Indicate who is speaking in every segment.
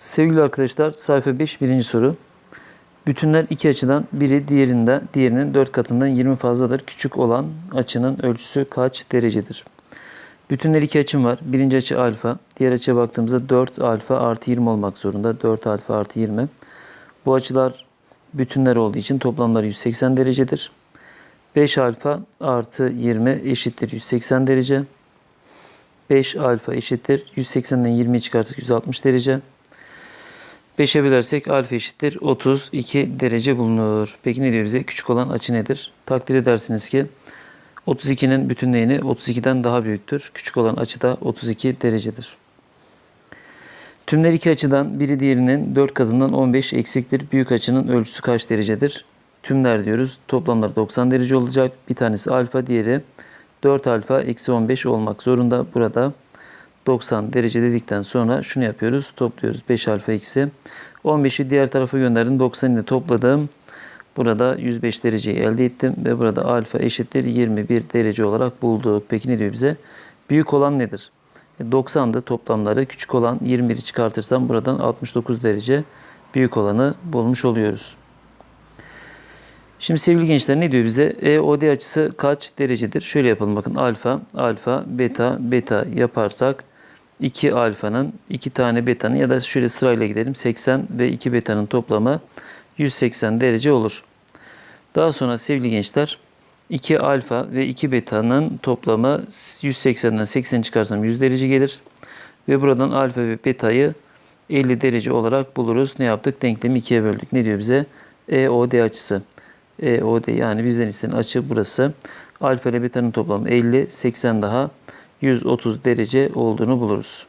Speaker 1: Sevgili arkadaşlar sayfa 5 birinci soru. Bütünler iki açıdan biri diğerinden diğerinin 4 katından 20 fazladır. Küçük olan açının ölçüsü kaç derecedir? Bütünler iki açım var. Birinci açı alfa. Diğer açıya baktığımızda 4 alfa artı 20 olmak zorunda. 4 alfa artı 20. Bu açılar bütünler olduğu için toplamları 180 derecedir. 5 alfa artı 20 eşittir 180 derece. 5 alfa eşittir 180'den 20'yi çıkartırsak 160 derece. 5'e bölersek alfa eşittir 32 derece bulunur. Peki ne diyor bize? Küçük olan açı nedir? Takdir edersiniz ki 32'nin bütünleyeni 32'den daha büyüktür. Küçük olan açı da 32 derecedir. Tümler iki açıdan biri diğerinin 4 katından 15 eksiktir. Büyük açının ölçüsü kaç derecedir? Tümler diyoruz. Toplamlar 90 derece olacak. Bir tanesi alfa, diğeri 4 alfa eksi 15 olmak zorunda. Burada 90 derece dedikten sonra şunu yapıyoruz. Topluyoruz. 5 alfa eksi 15'i diğer tarafa gönderdim. 90'ı da topladım. Burada 105 dereceyi elde ettim ve burada alfa eşittir 21 derece olarak bulduk. Peki ne diyor bize? Büyük olan nedir? 90'dı toplamları. Küçük olan 21'i çıkartırsam buradan 69 derece büyük olanı bulmuş oluyoruz. Şimdi sevgili gençler ne diyor bize? EOD açısı kaç derecedir? Şöyle yapalım bakın alfa, alfa, beta, beta yaparsak 2 alfanın, 2 tane betanın ya da şöyle sırayla gidelim 80 ve 2 betanın toplamı 180 derece olur. Daha sonra sevgili gençler 2 alfa ve 2 betanın toplamı 180'den 80 çıkarsam 100 derece gelir. Ve buradan alfa ve betayı 50 derece olarak buluruz. Ne yaptık? Denklemi ikiye böldük. Ne diyor bize? EOD açısı. EOD yani bizden istenen açı burası. Alfa ile beta'nın toplamı 50, 80 daha 130 derece olduğunu buluruz.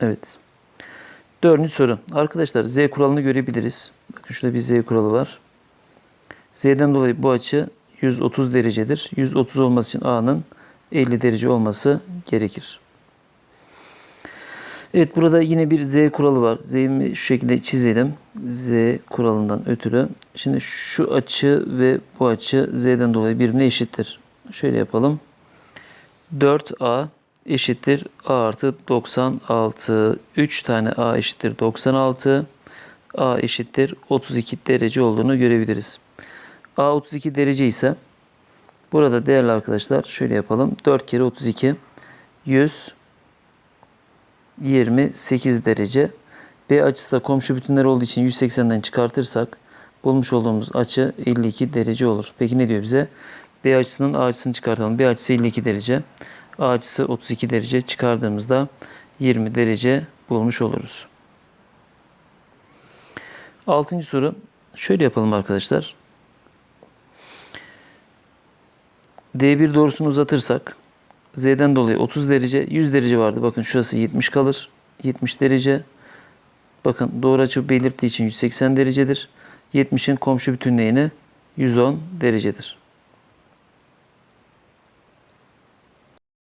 Speaker 1: Evet. Dördüncü soru. Arkadaşlar Z kuralını görebiliriz. Bakın şurada bir Z kuralı var. Z'den dolayı bu açı 130 derecedir. 130 olması için A'nın 50 derece olması gerekir. Evet burada yine bir Z kuralı var. Z'imi şu şekilde çizelim. Z kuralından ötürü. Şimdi şu açı ve bu açı Z'den dolayı birbirine eşittir. Şöyle yapalım. 4A eşittir A artı 96. 3 tane A eşittir 96. A eşittir 32 derece olduğunu görebiliriz. A 32 derece ise burada değerli arkadaşlar şöyle yapalım. 4 kere 32 100 28 derece. B açısı da komşu bütünler olduğu için 180'den çıkartırsak bulmuş olduğumuz açı 52 derece olur. Peki ne diyor bize? B açısının A açısını çıkartalım. B açısı 52 derece. A açısı 32 derece çıkardığımızda 20 derece bulmuş oluruz. Altıncı soru. Şöyle yapalım arkadaşlar. D1 doğrusunu uzatırsak Z'den dolayı 30 derece, 100 derece vardı. Bakın şurası 70 kalır. 70 derece. Bakın doğru açı belirttiği için 180 derecedir. 70'in komşu bütünleyeni 110 derecedir.